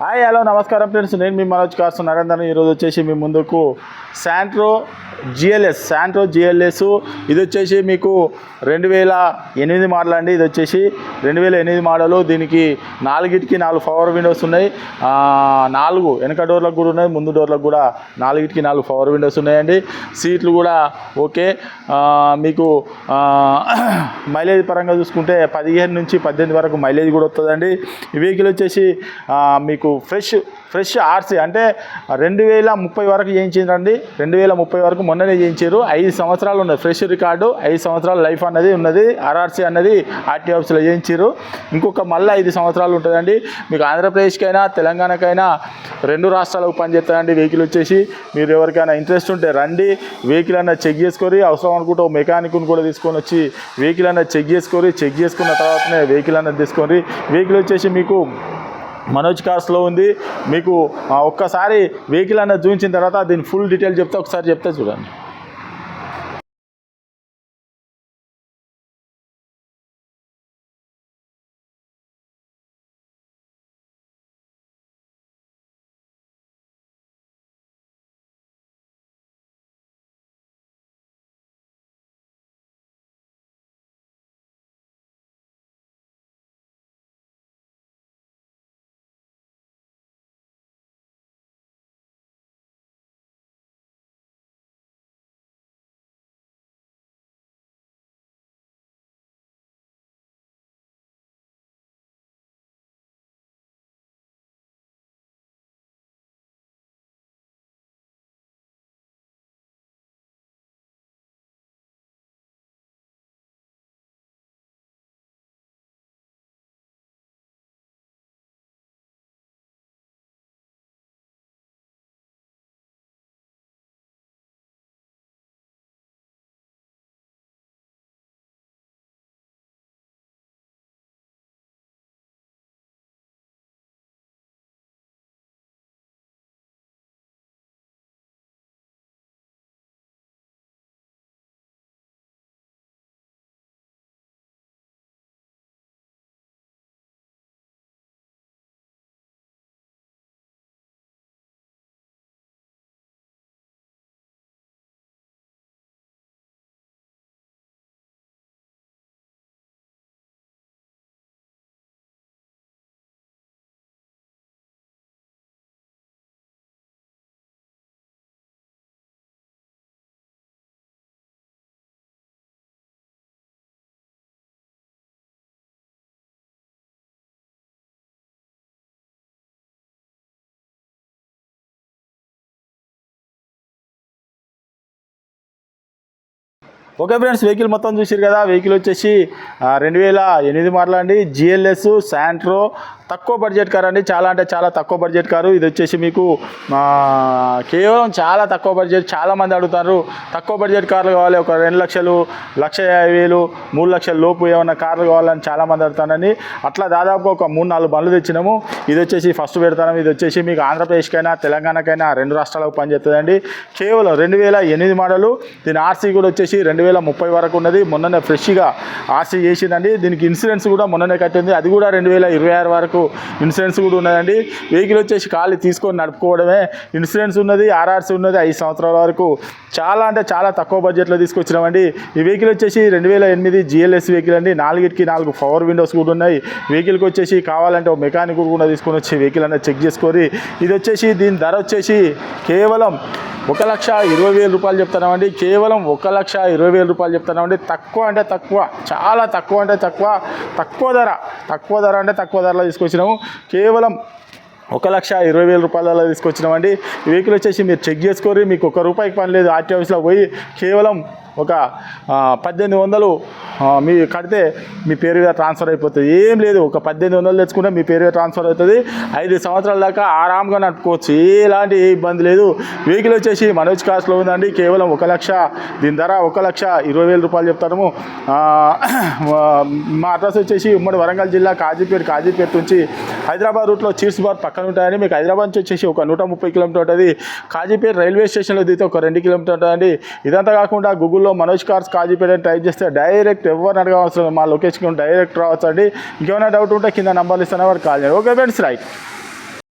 Hi hello నమస్కారం friends. నేను మీ Manoj cars Narender ఈరోజు వచ్చేసి మీ ముందుకు శాంట్రో జిఎల్ఎస్ శాంట్రో జిఎల్ఎస్. ఇది వచ్చేసి మీకు రెండు వేల ఎనిమిది మోడల్ అండి. ఇది వచ్చేసి రెండు వేల ఎనిమిది మోడలు. దీనికి నాలుగిటికి నాలుగు పవర్ విండోస్ ఉన్నాయి. నాలుగు వెనక డోర్లకు కూడా ఉన్నాయి. ముందు డోర్లకు కూడా నాలుగిటికి నాలుగు పవర్ విండోస్ ఉన్నాయండి. సీట్లు కూడా ఓకే. మీకు మైలేజ్ పరంగా చూసుకుంటే పదిహేను నుంచి పద్దెనిమిది వరకు మైలేజ్ కూడా వస్తుందండి. ఈ వెహికల్ వచ్చేసి మీకు మీకు ఫ్రెష్ ఫ్రెష్ ఆర్సీ అంటే రెండు వేల ముప్పై వరకు చేయించిందండి. రెండు వేల ముప్పై వరకు మొన్ననే చేయించారు. ఐదు సంవత్సరాలు ఉన్నది. ఫ్రెష్ రికార్డు ఐదు సంవత్సరాల లైఫ్ అన్నది ఉన్నది. ఆర్ఆర్సీ అన్నది ఆర్టీ ఆఫీస్లో చేయించారు. ఇంకొక మళ్ళీ ఐదు సంవత్సరాలు ఉంటుందండి. మీకు ఆంధ్రప్రదేశ్కైనా తెలంగాణకైనా రెండు రాష్ట్రాలకు పనిచేస్తారండి వెహికల్ వచ్చేసి. మీరు ఎవరికైనా ఇంట్రెస్ట్ ఉంటే రండి. వెహికల్ అన్న చెక్ చేసుకొని అవసరం అనుకుంటే ఒక మెకానిక్ని కూడా తీసుకొని వచ్చి వెహికల్ అన్న చెక్ చేసుకొని చెక్ చేసుకున్న తర్వాతనే వెహికల్ అన్నది తీసుకొని వెహికల్ వచ్చేసి మీకు మనోజ్ కార్స్లో ఉంది. మీకు ఒక్కసారి వెహికల్ అన్నది చూపించిన తర్వాత దీని ఫుల్ డీటెయిల్ చెప్తే ఒకసారి చెప్తే చూడండి. ఓకే ఫ్రెండ్స్ వెహికల్ మొత్తం చూసారు కదా వెహికల్ వచ్చేసి రెండు వేల ఎనిమిది మోడల్ అండి. జిఎల్ఎస్ శాంట్రో తక్కువ బడ్జెట్ కార్ అండి. చాలా అంటే చాలా తక్కువ బడ్జెట్ కారు. ఇది వచ్చేసి మీకు కేవలం చాలా తక్కువ బడ్జెట్ చాలామంది అడుగుతారు. తక్కువ బడ్జెట్ కార్లు కావాలి. ఒక రెండు లక్షలు లక్ష యాభై వేలు మూడు లక్షల లోపు ఏమైనా కార్లు కావాలని చాలా మంది అట్లా దాదాపు ఒక మూడు నాలుగు బండ్లు తెచ్చినాము. ఇది వచ్చేసి ఫస్ట్ పెడతాను ఇది వచ్చేసి మీకు ఆంధ్రప్రదేశ్కైనా తెలంగాణకైనా రెండు రాష్ట్రాలకు పనిచేస్తుందండి. కేవలం రెండు వేల ఎనిమిది మోడలు. దీని ఆర్సీ కూడా వచ్చేసి రెండు వేల ముప్పై వరకు ఉన్నది. మొన్ననే ఫ్రెష్గా ఆర్సీ చేసిందండి. దీనికి ఇన్సూరెన్స్ కూడా మొన్ననే కట్టింది. అది కూడా రెండు వేల ఇరవై ఆరు వరకు ఇన్సూరెన్స్ కూడా ఉన్నదండి. వెహికల్ వచ్చేసి ఖాళీ తీసుకొని నడుపుకోవడమే. ఇన్సూరెన్స్ ఉన్నది ఆర్ఆర్సీ ఉన్నది ఐదు సంవత్సరాల వరకు. చాలా అంటే చాలా తక్కువ బడ్జెట్లో తీసుకొచ్చినామండి. ఈ వెహికల్ వచ్చేసి రెండు వేల ఎనిమిది జిఎల్ఎస్ వెహికల్ అండి. నాలుగిటికి నాలుగు పవర్ విండోస్ కూడా ఉన్నాయి. వెహికల్కి వచ్చేసి కావాలంటే ఒక మెకానిక్ కూడా తీసుకొని వచ్చి వెహికల్ అనేది చెక్ చేసుకొని ఇది వచ్చేసి దీని ధర వచ్చేసి కేవలం ఒక లక్ష ఇరవై వేల రూపాయలు చెప్తున్నామండి. కేవలం ఒక లక్ష ఇరవై వేల రూపాయలు చెప్తున్నామండి. తక్కువ అంటే తక్కువ చాలా తక్కువ అంటే తక్కువ తక్కువ ధర తక్కువ ధర అంటే తక్కువ ధరలో తీసుకొచ్చినాము. కేవలం ఒక లక్ష ఇరవై వేల రూపాయలలో తీసుకొచ్చినామండి. ఈ వెహికల్ వచ్చేసి మీరు చెక్ చేసుకోరి మీకు ఒక రూపాయికి పని లేదు. ఆర్టీ ఆఫీస్లో పోయి కేవలం ఒక పద్దెనిమిది వందలు మీ కడితే మీ పేరు మీద ట్రాన్స్ఫర్ అయిపోతుంది. ఏం లేదు ఒక పద్దెనిమిది వందలు తెచ్చుకుంటే మీ పేరు మీద ట్రాన్స్ఫర్ అవుతుంది. ఐదు సంవత్సరాల దాకా ఆరామ్గా నడుపుకోవచ్చు. ఎలాంటి ఇబ్బంది లేదు. వెహికల్ వచ్చేసి మనోజ్ కాస్ట్లో ఉందండి. కేవలం ఒక లక్ష దీని ధర ఒక లక్ష ఇరవై వేల రూపాయలు చెప్తాము. మా అడ్రస్ వచ్చేసి ఉమ్మడి వరంగల్ జిల్లా కాజీపేట కాజీపేట నుంచి హైదరాబాద్ రూట్లో చీర్స్ బార్ పక్కన ఉంటాయని మీకు హైదరాబాద్ నుంచి వచ్చేసి ఒక నూట ముప్పై కిలోమీటర్ ఉంటుంది. కాజీపేట రైల్వే స్టేషన్లో దిగితే ఒక రెండు కిలోమీటర్ ఉంటుందండి ఇదంతా కాకుండా గూగుల్లో Manoj cars Kazipet try type చేస్తే డైరెక్ట్ ఎవరిని అడగవలసిన మా లొకేషన్కి డైరెక్ట్ రావచ్చు అండి ఇంకేమైనా డౌట్ ఉంటే కింద నంబర్లు ఇస్తాను వాడు కాల్ చేయండి ఓకే ఫ్రెండ్స్ రైట్.